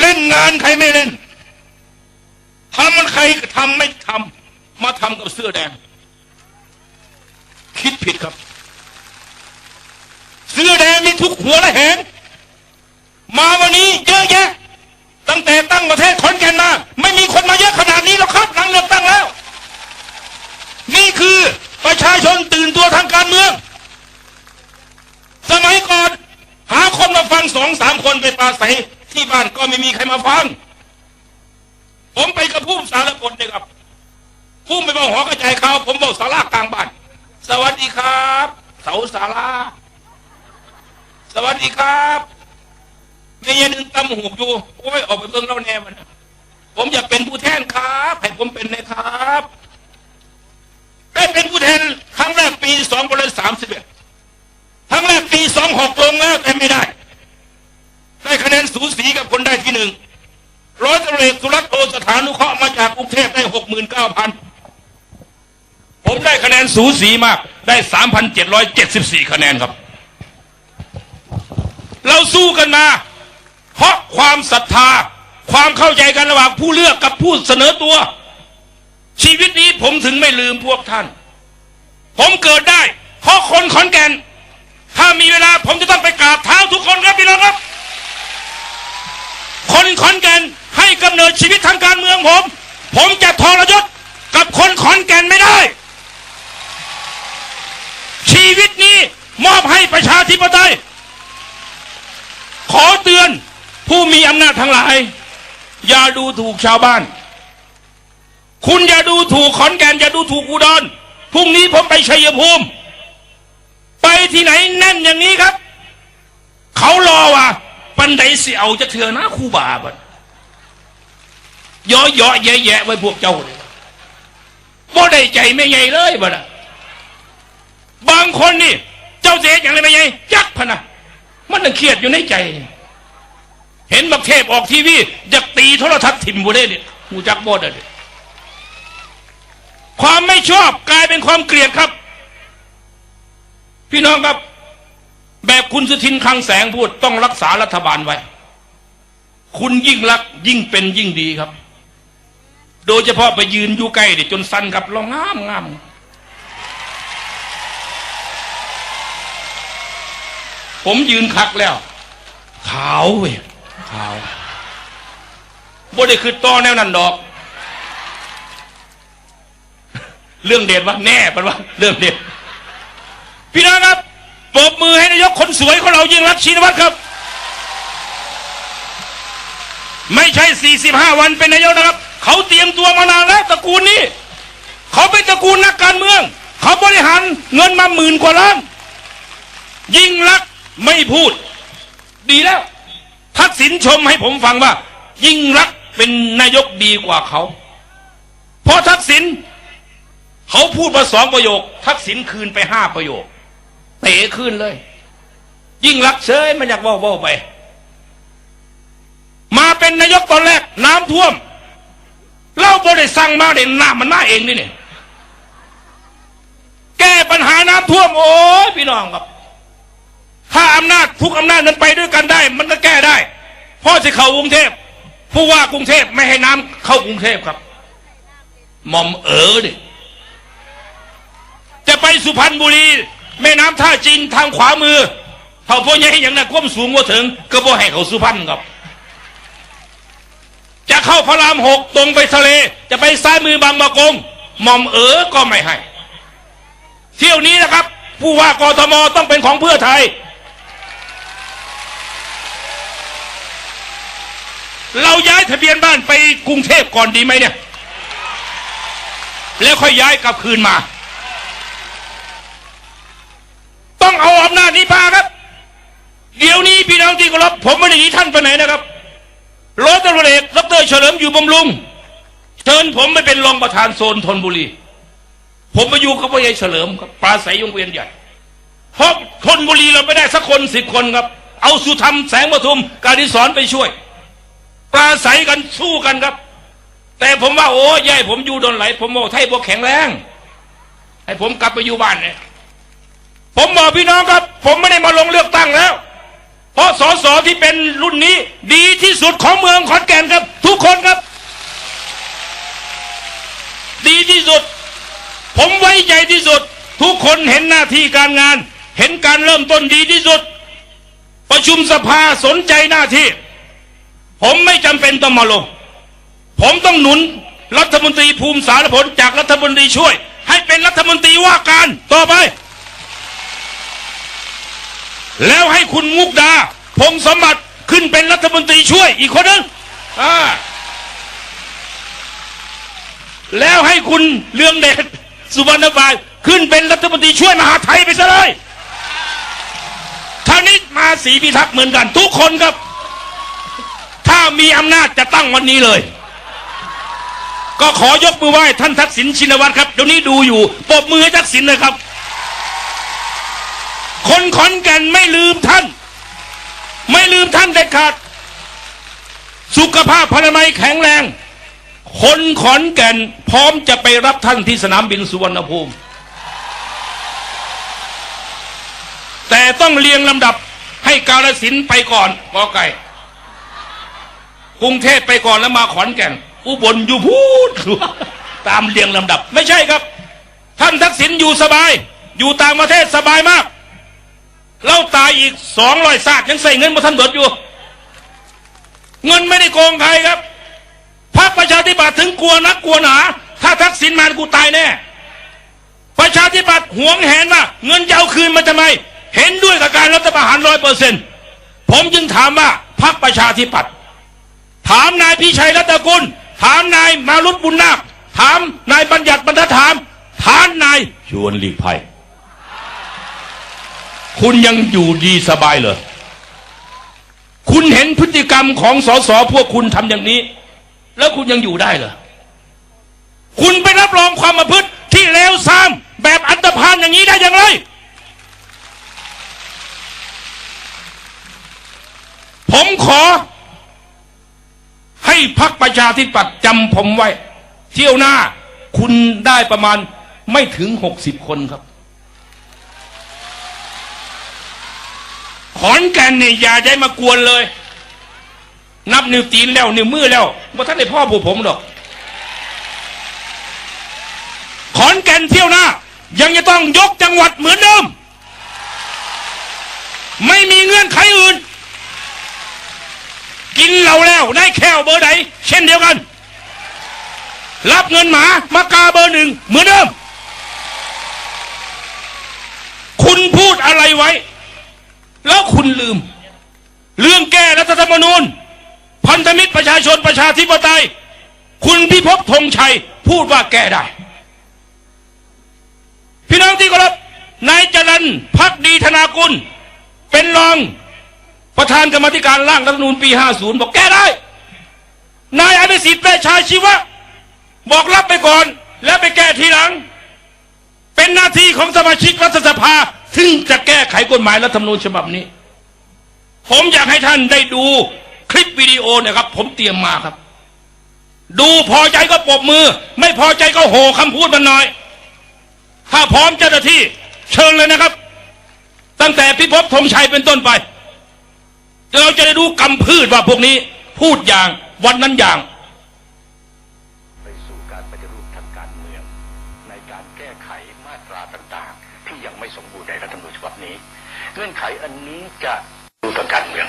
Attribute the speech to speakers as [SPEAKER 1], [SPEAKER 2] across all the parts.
[SPEAKER 1] เล่นงานใครไม่เล่นทำมันใครทำไม่ทำมาทำกับเสื้อแดง คิดผิดครับ เสื้อแดงมีทุกหัวและแหงมาวันนี้เยอะแยะ ตั้งแต่ตั้งประเทศขอนแก่นมา ไม่มีคนมาเยอะขนาดนี้หรอกครับหลังเลือกตั้งแล้ว นี่คือประชาชนตื่นตัวทางการเมือง สมัยก่อน หาคนมาฟังสองสามคนไปปราศัย ที่บ้านก็ไม่มีใครมาฟัง ผมไปกระพุ่มสารกลเนี่ยครับ พุ่มไปบอกหอกระจายข่าวผมบอกสารากลางบ้าน สวัสดีครับ เสาสาราสวัสดีครับไม่ยันตำหูอยู่โอ้ยออกไปเบิ่งเล่าแน่มันะผมอยากเป็นผู้แทนครับให้ผมเป็นเลยครับ ได้เป็นผู้แทนครั้งแรกปีสองพันสามสิบเอ็ดครั้งแรกปีสองหกลงแล้วแต่ไม่ได้ ได้คะแนนสูสีกับคนได้ที่หนึ่งร้อยตำรวจสุรัตน์โอสถานุเคราะห์มาจากกรุงเทพได้หกหมื่นเก้าพันผมได้คะแนนสูสีมากได้สามพันเจ็ดร้อยเจ็ดสิบสี่คะแนนครับ เราสู้กันมา เพราะความศรัทธา ความเข้าใจกันระหว่างผู้เลือกกับผู้เสนอตัว ชีวิตนี้ผมถึงไม่ลืมพวกท่าน ผมเกิดได้ เพราะคนขอนแก่น ถ้ามีเวลาผมจะต้องไปกราบเท้าทุกคนครับพี่น้องครับ คนขอนแก่นให้กำเนิดชีวิตทางการเมืองผม ผมจะทรยศกับคนขอนแก่นไม่ได้ ชีวิตนี้มอบให้ประชาธิปไตย ขอเตือนผู้มีอำนาจทั้งหลาย อย่าดูถูกชาวบ้าน คุณอย่าดูถูกขอนแก่น อย่าดูถูกอุดรพรุ่งนี้ผมไปชัยภูมิ ไปที่ไหนแน่นอย่างนี้ครับ เขารอว่า ปันได สิเอาจะเถื่อนะครูบาบัดย่อๆแย่ๆไว้พวกเจ้าเลยบ่ได้ใจไม่ใหญ่เลยบัดน่ะบางคนนี่ เจ้าเสียอย่างไรไม่ใหญ่จักพนะมันน่ะเครียดอยู่ในใจ เห็นบักเทพออกทีวีอยากตีโทรทัศน์ถิ่มบุได้เนี่ยหูจักบ่ได้เนี่ยความไม่ชอบกลายเป็นความเกลียดครับ พี่น้องครับ แบบคุณสุทินคลังแสงพูดต้องรักษารัฐบาลไว้ คุณยิ่งรักยิ่งเป็นยิ่งดีครับ โดยเฉพาะไปยืนอยู่ใกล้เดี๋ยจนสั้นครับลองงามงามผมยืนคักแล้ว ขาวเว้ยขาวบ่ได้คือต้อแนวนั้นดอก เรื่องเด็ดวะแน่ปะวะเรื่องเด็ดพี่น้องครับปรบมือให้นายกคนสวยของเรายิ่งรักชินวัตรครับ ไม่ใช่ 45 วันเป็นนายกนะครับ เขาเตรียมตัวมานานแล้วตระกูลนี้ เขาเป็นตระกูลนักการเมือง เขาบริหารเงินมาหมื่นกว่าล้าน ยิ่งรักไม่พูด ดีแล้ว ทักษิณชมให้ผมฟังว่า ยิ่งรักเป็นนายกดีกว่าเขา เพราะทักษิณเขาพูดมาสองประโยค ทักษิณคืนไปห้าประโยค เตะขึ้นเลย ยิ่งรักเฉยมันอยากว่าว่าไป มาเป็นนายกตอนแรก น้ำท่วม เราบริสั่งมาเด่นน้ำมันมาเองนี่เนี่ยแก้ปัญหาน้ำท่วม โอ้ยพี่น้องครับ ถ้าอำนาจทุกอำนาจนั้นไปด้วยกันได้ มันก็แก้ได้พ่อจะเข้ากรุงเทพผู้ว่ากรุงเทพไม่ให้น้ำเข้ากรุงเทพครับหม่อมเอ๋อดิจะไปสุพรรณบุรี แม่น้ำท่าจีนทางขวามือเท่าพวกนี้อย่างนั้นความสูงว่าถึง ก็บ่ให้เขาสุพรรณครับ เข้าพระรามหกตรงไปทะเล จะไปซ้ายมือบางประกงหม่อมเอ๋อก็ไม่ให้ เที่ยวนี้นะครับ ผู้ว่ากทมต้องเป็นของเพื่อไทย เราย้ายทะเบียนบ้านไปกรุงเทพก่อนดีไหมเนี่ย แล้วค่อยย้ายกลับคืนมา ต้องเอาอำนาจนี้พาครับ เดี๋ยวนี้พี่น้องที่เคารพผมไม่ได้หนีท่านไปไหนนะครับ ร้อยตำรวจเอกดรเฉลิมอยู่บำรุงเชิญผมไปเป็นรองประธานโซนธนบุรี ผมมาอยู่กับพ่อใหญ่เฉลิมครับปราศัยยงเวียนใหญ่เพราะธนบุรีเราไม่ได้สักคนสิบคนครับ เอาสุธรรมแสงปทุมการิสอนไปช่วย ปราศัยกันสู้กันครับ แต่ผมว่าโอ้ยายผมอยู่โดนไหล ผมบอกให้พวกแข็งแรง ให้ผมกลับไปอยู่บ้านเนี่ยผมบอกพี่น้องครับ ผมไม่ได้มาลงเลือกตั้งแล้ว เพราะสสที่เป็นรุ่นนี้ดีที่สุดของเมืองขอนแก่นครับ ทุกคนครับ ดีที่สุด ผมไว้ใจที่สุด ทุกคนเห็นหน้าที่การงาน เห็นการเริ่มต้นดีที่สุด ประชุมสภาสนใจหน้าที่ ผมไม่จำเป็นต้องมาลง ผมต้องหนุนรัฐมนตรีภูมิสารผลจากรัฐมนตรีช่วย ให้เป็นรัฐมนตรีว่าการต่อไป แล้วให้คุณมุกดา พงสมบัติขึ้นเป็นรัฐมนตรีช่วยอีกคนนึงอ่าแล้วให้คุณเลืองเดชสุวรรณบายขึ้นเป็นรัฐมนตรีช่วยมหาไทยไปซะเลยท่านี้มาสีพิทักษ์เหมือนกัน ทุกคนครับ ถ้ามีอำนาจจะตั้งวันนี้เลย ก็ขอยกมือไหว้ท่านทักษิณชินวัตรครับ เดี๋ยวนี้ดูอยู่ปรบมือให้ทักษิณเลยครับ คนขอนแก่นไม่ลืมท่าน ไม่ลืมท่านเด็ดขาด สุขภาพพลไมัยแข็งแรง คนขอนแก่นพร้อมจะไปรับท่านที่สนามบินสุวรรณภูมิ แต่ต้องเรียงลำดับให้กาลสินไปก่อนกอไก่กรุงเทพไปก่อนแล้วมาขอนแก่น อุบลอยู่พูดตามเรียงลำดับ ไม่ใช่ครับ ท่านทักษิณอยู่สบาย อยู่ต่างประเทศสบายมาก เราตายอีกสองร้อยศาสตร์ยังใส่เงินมาท่านเบิดอยู่ เงินไม่ได้โกงใครครับพรรคประชาธิปัตย์ถึงกลัวนักกลัวหนา ถ้าทักษิณมากูตายแน่ ประชาธิปัตย์หวงแหนว่า เงินจะเอาคืนมาทำไม เห็นด้วยกับการรัฐประหารร้อยเปอร์เซ็นต์ผมจึงถามว่าพรรคประชาธิปัตย์ถามนายพิชัยรัตกุล ถามนายมารุตบุญนาคถามนายบัญญัติบรรทัดถามถามนายชวนหลีกภัย คุณยังอยู่ดีสบายเลยคุณเห็นพฤติกรรมของสสพวกคุณทำอย่างนี้ แล้วคุณยังอยู่ได้เหรอคุณไปรับรองความประพฤติที่เลวทรามแบบอันตรพานอย่างนี้ได้อย่างไร ผมขอ ให้พักประชาธิปัตย์จำผมไว้ เที่ยวหน้า คุณได้ประมาณไม่ถึงหกสิบคนครับ ขอนแก่นเนี่ยอย่าได้มากวนเลย นับนิ้วตีนแล้วนิ้วมือแล้วว่าท่านได้พ่อผู้ผมหรอก ขอนแก่นเที่ยวหน้า ยังจะต้องยกจังหวัดเหมือนเดิม ไม่มีเงื่อนไขอื่น กินเหล้าแล้วได้แค่วเบอร์ใดเช่นเดียวกัน รับเงินหมามากาเบอร์หนึ่งเหมือนเดิม คุณพูดอะไรไว้ แล้วคุณลืม เรื่องแก้รัฐธรรมนูญ พันธมิตรประชาชนประชาธิปไตย คุณพิภพธงชัย พูดว่าแก้ได้ พี่น้องที่เคารพนายจรันพักดีธนากุล เป็นรองประธานกรรมธิการร่างรัฐธรรมนูญปี 50 บอกแก้ได้ นายอภิสิทธิ์เวชชาชีวะ บอกรับไปก่อน แล้วไปแก้ทีหลัง เป็นหน้าที่ของสมาชิกรัฐสภา ซึ่งจะแก้ไขกฎหมายรัฐธรรมนูญฉบับนี้ ผมอยากให้ท่านได้ดูคลิปวิดีโอนะครับ ผมเตรียมมาครับ ดูพอใจก็ปรบมือ ไม่พอใจก็โห่คำพูดมันหน่อย ถ้าพร้อมเจ้าหน้าที่ เชิญเลยนะครับ ตั้งแต่พิภพธงชัยเป็นต้นไปเราจะได้รู้กำพืชว่าพวกนี้ พูดอย่างวันนั้นอย่าง
[SPEAKER 2] เงื่อนไขอันนี้จะดูทางการเมือง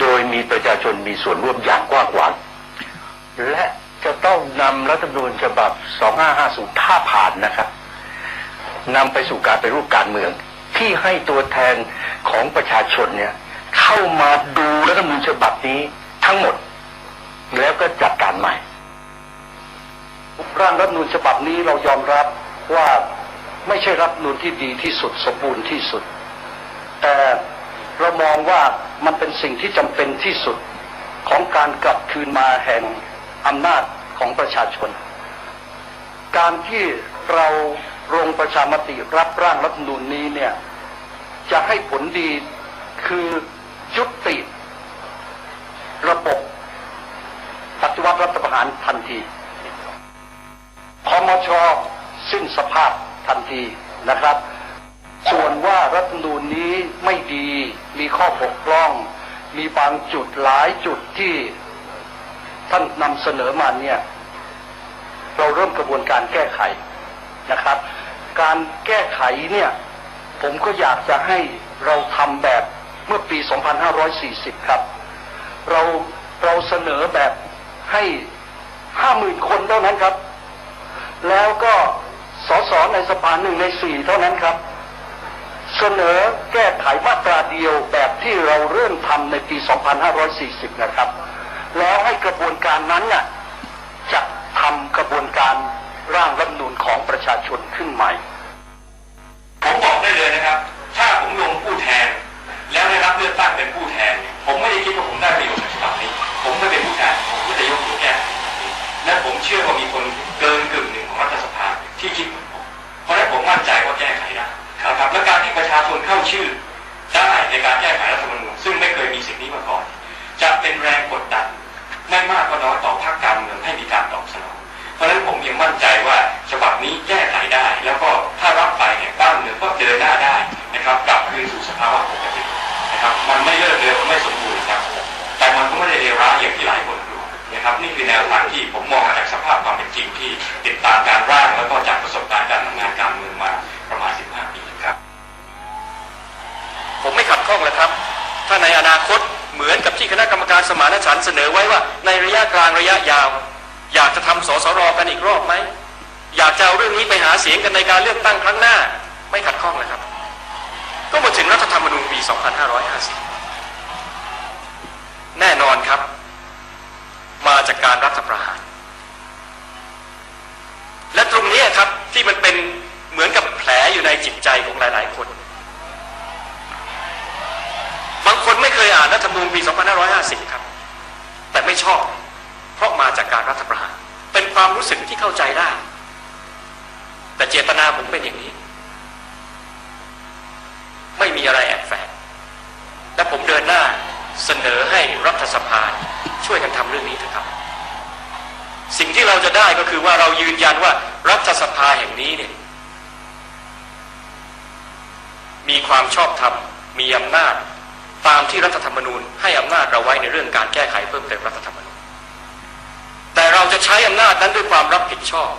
[SPEAKER 2] โดยมีประชาชนมีส่วนร่วมอย่างกว้างขวางและจะต้องนำรัฐธรรมนูญฉบับ 2550 ถ้าผ่านนะครับนำไปสู่การไปรูปการเมือง ที่ให้ตัวแทนของประชาชนเนี่ยเข้ามาดูรัฐธรรมนูญฉบับนี้ทั้งหมด แล้วก็จัดการใหม่ร่างรัฐธรรมนูญฉบับนี้เรายอมรับว่าไม่ใช่รัฐธรรมนูญที่ดีที่สุดสมบูรณ์ที่สุด แต่เรามองว่ามันเป็นสิ่งที่จำเป็นที่สุดของการกลับคืนมาแห่งอำนาจของประชาชน การที่เราลงประชามติรับร่างรัฐมนูญนี้เนี่ยจะให้ผลดีคือยุติระบบปฏิวัติรัฐประหารทันทีคอมชสิ้นสภาพทันทีนะครับ ส่วนว่า
[SPEAKER 3] รัฐนูญนี้ไม่ดีมีข้อบกพร่อง มีบางจุดหลายจุดที่ท่านนำเสนอมาเนี่ย เราเริ่มกระบวนการแก้ไขนะครับ การแก้ไขเนี่ย ผมก็อยากจะให้เราทำแบบเมื่อปี 2540 ครับ เราเราเสนอแบบให้ห้าหมื่นคนเท่านั้นครับ แล้วก็สสในสภาหนึ่งในสี่เท่านั้นครับ เสนอแก้ไขมาตราเดียวแบบที่เราเริ่มทำในปี 2540 นะครับ แล้วให้กระบวนการนั้นน่ะจะทำกระบวนการร่างรัฐมนูลของประชาชนขึ้นใหม่
[SPEAKER 4] น้อยต่อพรรคการเมืองให้มีการตอบสนอง เพราะฉะนั้นผมยังมั่นใจว่าฉบับนี้แก้ไขได้ แล้วก็ถ้ารับไปเนี่ยบ้านเมืองก็เดินหน้าได้นะครับกลับคืนสู่สภาวะปกตินะครับมันไม่เลิกเร็วไม่สมบูรณ์ครับแต่มันก็ไม่ได้เลวร้ายอย่างที่หลายคนกลัวนะครับนี่คือแนวทางที่ผมมองจากสภาพความเป็นจริงที่ติดตามการร่างแล้วก็จากประสบการณ์การทำงานการเมืองมาประมาณ 15 ปีครับ
[SPEAKER 5] ผมไม่ขัดข้องแล้วครับ ถ้าในอนาคต เหมือนกับที่คณะกรรมการสมานฉันท์เสนอไว้ว่า ในระยะกลางระยะยาว อยากจะทำสสรกันอีกรอบไหมอยากจะเอาเรื่องนี้ไปหาเสียงกันในการเลือกตั้งครั้งหน้า ไม่ขัดข้องเลยครับ ก็มาถึงรัฐธรรมนูญปี 2550 แน่นอนครับ มาจากการรัฐประหาร และตรงนี้ครับที่มันเป็นเหมือนกับแผลอยู่ในจิตใจของหลาย ๆ คน เคยอ่านรัฐธรรมนูญปี 2550 ครับ แต่ไม่ชอบ เพราะมาจากการรัฐประหาร เป็นความรู้สึกที่เข้าใจได้ แต่เจตนาผมเป็นอย่างนี้ ไม่มีอะไรแอบแฝงและผมเดินหน้าเสนอให้รัฐสภาช่วยกันทำเรื่องนี้เถอะครับ สิ่งที่เราจะได้ก็คือว่าเรายืนยันว่ารัฐสภาแห่งนี้เนี่ยมีความชอบธรรมมีอำนาจ ตามที่รัฐธรรมนูญให้อำนาจเราไว้ในเรื่องการแก้ไขเพิ่มเติมรัฐธรรมนูญ แต่เราจะใช้อำนาจนั้นด้วยความรับผิดชอบ